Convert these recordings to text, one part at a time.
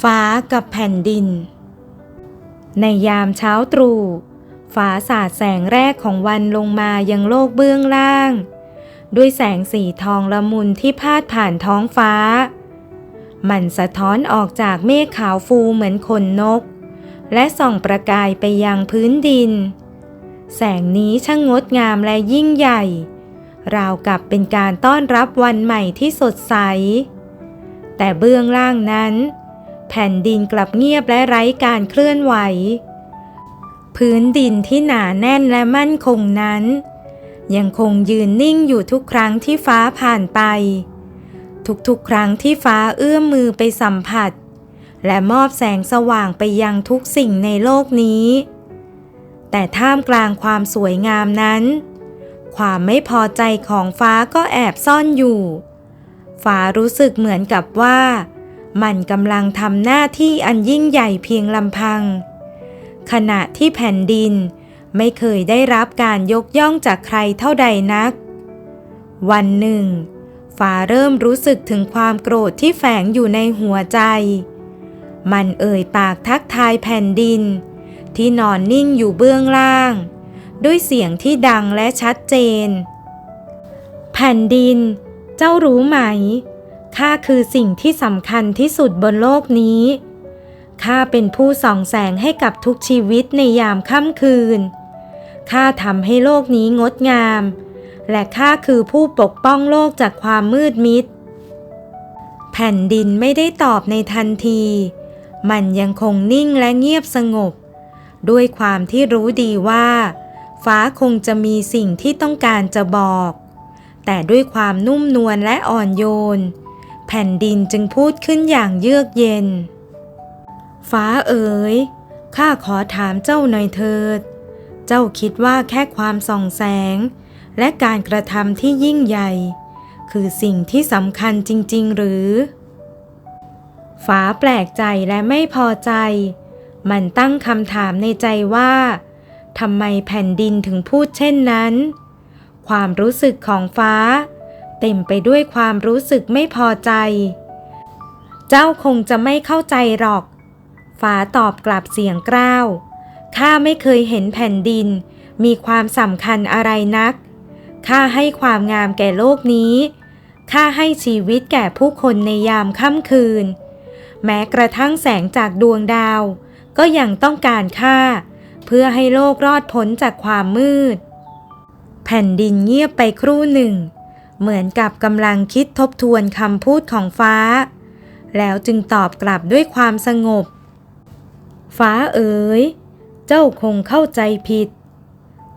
ฟ้ากับแผ่นดิน ในยามเช้าตรู่ฟ้าสาดแสงแรกของวันลงมายังโลกเบื้องล่าง ด้วยแสงสีทองละมุนที่พาดผ่านท้องฟ้า มันสะท้อนออกจากเมฆขาวฟูเหมือนขนนก และส่องประกายไปยังพื้นดิน แสงนี้ช่างงดงามและยิ่งใหญ่ ราวกับเป็นการต้อนรับวันใหม่ที่สดใส แต่เบื้องล่างนั้น แผ่นดินกลับเงียบและไร้การเคลื่อนไหว พื้นดินที่หนาแน่นและมั่นคงนั้น ยังคงยืนนิ่งอยู่ทุกครั้งที่ฟ้าผ่านไป ทุกๆครั้งที่ฟ้าเอื้อมมือไปสัมผัส และมอบแสงสว่างไปยังทุกสิ่งในโลกนี้ แต่ท่ามกลางความสวยงามนั้น ความไม่พอใจของฟ้าก็แอบซ่อนอยู่ฟ้ารู้สึกเหมือนกับว่า มันกำลังทำหน้าที่อันยิ่งใหญ่เพียงลำพัง ขณะที่แผ่นดินไม่เคยได้รับการยกย่องจากใครเท่าใดนัก วันหนึ่งฟ้าเริ่มรู้สึกถึงความโกรธที่แฝงอยู่ในหัวใจ มันเอ่ยปากทักทายแผ่นดิน ที่นอนนิ่งอยู่เบื้องล่าง ด้วยเสียงที่ดังและชัดเจน แผ่นดิน เจ้ารู้ไหม ข้าคือสิ่งที่สำคัญที่สุดบนโลกนี้ ข้าเป็นผู้ส่องแสงให้กับทุกชีวิตในยามค่ำคืน ข้าทำให้โลกนี้งดงาม และข้าคือผู้ปกป้องโลกจากความมืดมิด แผ่นดินไม่ได้ตอบในทันที มันยังคงนิ่งและเงียบสงบ ด้วยความที่รู้ดีว่า ฟ้าคงจะมีสิ่งที่ต้องการจะบอก แต่ด้วยความนุ่มนวลและอ่อนโยน แผ่นดินจึงพูดขึ้นอย่างเยือกเย็น ฟ้าเอ๋ย ข้าขอถามเจ้าหน่อยเถิด เจ้าคิดว่าแค่ความส่องแสง และการกระทำที่ยิ่งใหญ่ คือสิ่งที่สำคัญจริง ๆ หรือ ฟ้าแปลกใจและไม่พอใจ มันตั้งคำถามในใจว่าทำไมแผ่นดินถึงพูดเช่นนั้น ความรู้สึกของฟ้า เต็มไปด้วยความรู้สึกไม่พอใจ เจ้าคงจะไม่เข้าใจหรอกฟ้าตอบกลับเสียงกร้าว ข้าไม่เคยเห็นแผ่นดิน มีความสำคัญอะไรนัก ข้าให้ความงามแก่โลกนี้ ข้าให้ชีวิตแก่ผู้คนในยามค่ำคืน แม้กระทั่งแสงจากดวงดาว ก็ยังต้องการข้าเพื่อให้โลกรอดพ้นจากความมืด แผ่นดินเงียบไปครู่หนึ่ง เหมือนกับกำลังคิดทบทวนคำพูดของฟ้า แล้วจึงตอบกลับด้วยความสงบ ฟ้าเอ๋ย เจ้าคงเข้าใจผิด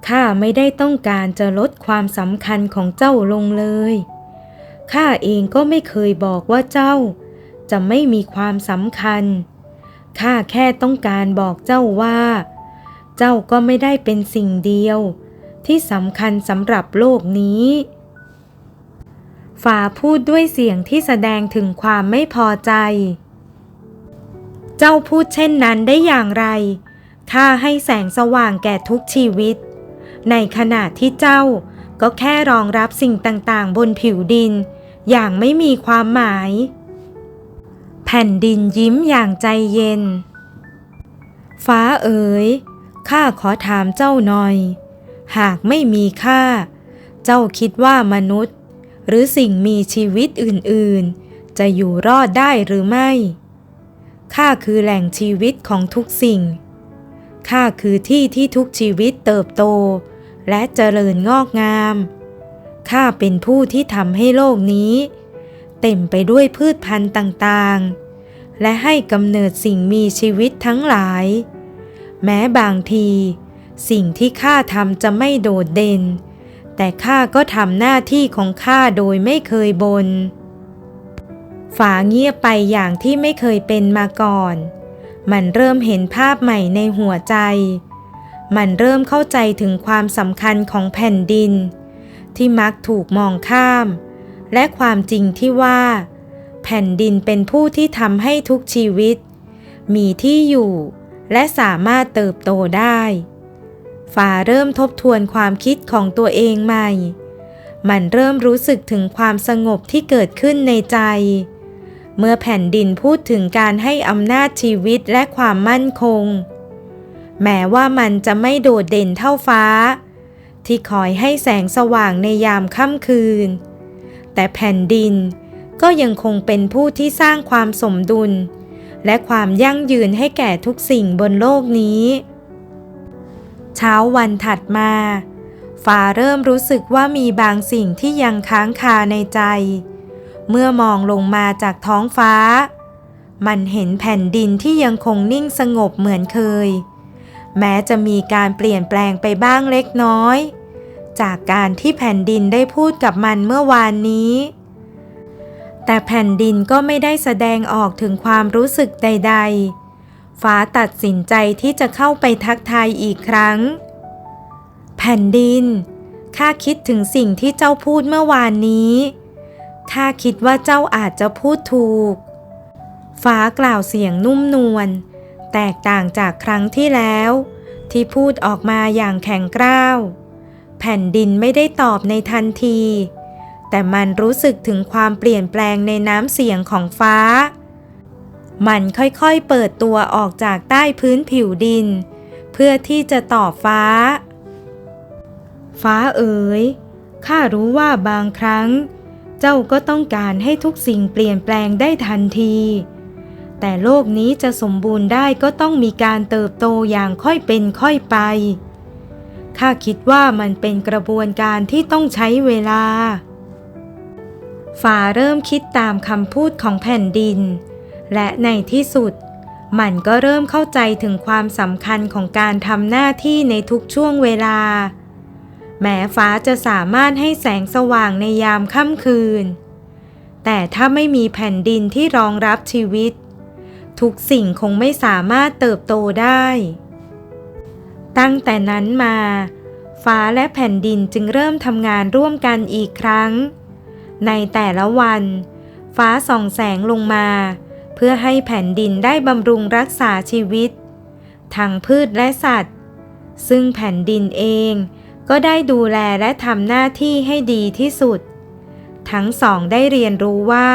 ข้าไม่ได้ต้องการจะลดความสำคัญของเจ้าลงเลย ข้าเองก็ไม่เคยบอกว่าเจ้า จะไม่มีความสำคัญ ข้าแค่ต้องการบอกเจ้าว่า เจ้าก็ไม่ได้เป็นสิ่งเดียว ที่สำคัญสำหรับโลกนี้ ฟ้าพูดด้วยเสียงที่แสดงถึงความไม่พอใจ เจ้าพูดเช่นนั้นได้อย่างไร ข้าให้แสงสว่างแก่ทุกชีวิต ในขณะที่เจ้าก็แค่รองรับสิ่งต่างๆ บนผิวดิน อย่างไม่มีความหมาย แผ่นดินยิ้มอย่างใจเย็น ฟ้าเอ๋ย ข้าขอถามเจ้าหน่อย หากไม่มีข้า เจ้าคิดว่ามนุษย์ หรือสิ่งมีชีวิตอื่นๆ จะอยู่รอดได้หรือไม่ ข้าคือแหล่งชีวิตของทุกสิ่ง ข้าคือที่ที่ทุกชีวิตเติบโต และเจริญงอกงาม ข้าเป็นผู้ที่ทำให้โลกนี้ เต็มไปด้วยพืชพันธุ์ต่างๆ และให้กำเนิดสิ่งมีชีวิตทั้งหลาย แม้บางที สิ่งที่ข้าทำจะไม่โดดเด่น แต่ข้าก็ทำหน้าที่ของข้าโดยไม่เคยบน ฝาเงียบไปอย่างที่ไม่เคยเป็นมาก่อน มันเริ่มเห็นภาพใหม่ในหัวใจ มันเริ่มเข้าใจถึงความสำคัญของแผ่นดิน ที่มักถูกมองข้าม และความจริงที่ว่า แผ่นดินเป็นผู้ที่ทำให้ทุกชีวิต มีที่อยู่และสามารถเติบโตได้ ฟ้าเริ่มทบทวนความคิดของตัวเองใหม่ มันเริ่มรู้สึกถึงความสงบที่เกิดขึ้นในใจ เมื่อแผ่นดินพูดถึงการให้อำนาจชีวิตและความมั่นคง แม้ว่ามันจะไม่โดดเด่นเท่าฟ้า ที่คอยให้แสงสว่างในยามค่ำคืน แต่แผ่นดินก็ยังคงเป็นผู้ที่สร้างความสมดุล และความยั่งยืนให้แก่ทุกสิ่งบนโลกนี้ เช้าวันถัดมาฟ้าเริ่มรู้สึกว่ามีบางสิ่งที่ยังค้างคาในใจ เมื่อมองลงมาจากท้องฟ้า มันเห็นแผ่นดินที่ยังคงนิ่งสงบเหมือนเคย แม้จะมีการเปลี่ยนแปลงไปบ้างเล็กน้อย จากการที่แผ่นดินได้พูดกับมันเมื่อวานนี้ แต่แผ่นดินก็ไม่ได้แสดงออกถึงความรู้สึกใด ๆ ฟ้าตัดสินใจที่จะเข้าไปทักทายอีกครั้ง แผ่นดิน ข้าคิดถึงสิ่งที่เจ้าพูดเมื่อวานนี้ ข้าคิดว่าเจ้าอาจจะพูดถูก ฟ้ากล่าวเสียงนุ่มนวล แตกต่างจากครั้งที่แล้ว ที่พูดออกมาอย่างแข็งกร้าว แผ่นดินไม่ได้ตอบในทันที แต่มันรู้สึกถึงความเปลี่ยนแปลงในน้ำเสียงของฟ้า มันค่อยๆเปิดตัวออกจากใต้พื้นผิวดิน เพื่อที่จะต่อฟ้า ฟ้าเอ๋ยข้ารู้ว่าบางครั้ง เจ้าก็ต้องการให้ทุกสิ่งเปลี่ยนแปลงได้ทันที แต่โลกนี้จะสมบูรณ์ได้ก็ต้องมีการเติบโตอย่างค่อยเป็นค่อยไปข้าคิดว่ามันเป็นกระบวนการที่ต้องใช้เวลาฟ้าเริ่มคิดตามคำพูดของแผ่นดิน และในที่สุด มันก็เริ่มเข้าใจถึงความสำคัญของการทำหน้าที่ในทุกช่วงเวลา แม้ฟ้าจะสามารถให้แสงสว่างในยามค่ำคืน แต่ถ้าไม่มีแผ่นดินที่รองรับชีวิต ทุกสิ่งคงไม่สามารถเติบโตได้ ตั้งแต่นั้นมา ฟ้าและแผ่นดินจึงเริ่มทำงานร่วมกันอีกครั้ง ในแต่ละวัน ฟ้าส่องแสงลงมา เพื่อให้แผ่นดินได้บำรุงรักษาชีวิต ทั้งพืชและสัตว์ ซึ่งแผ่นดินเองก็ได้ดูแลและทำหน้าที่ให้ดีที่สุด ทั้งสองได้เรียนรู้ว่า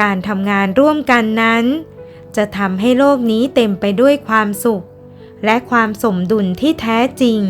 การทำงานร่วมกันนั้น จะทำให้โลกนี้เต็มไปด้วยความสุข และความสมดุลที่แท้จริง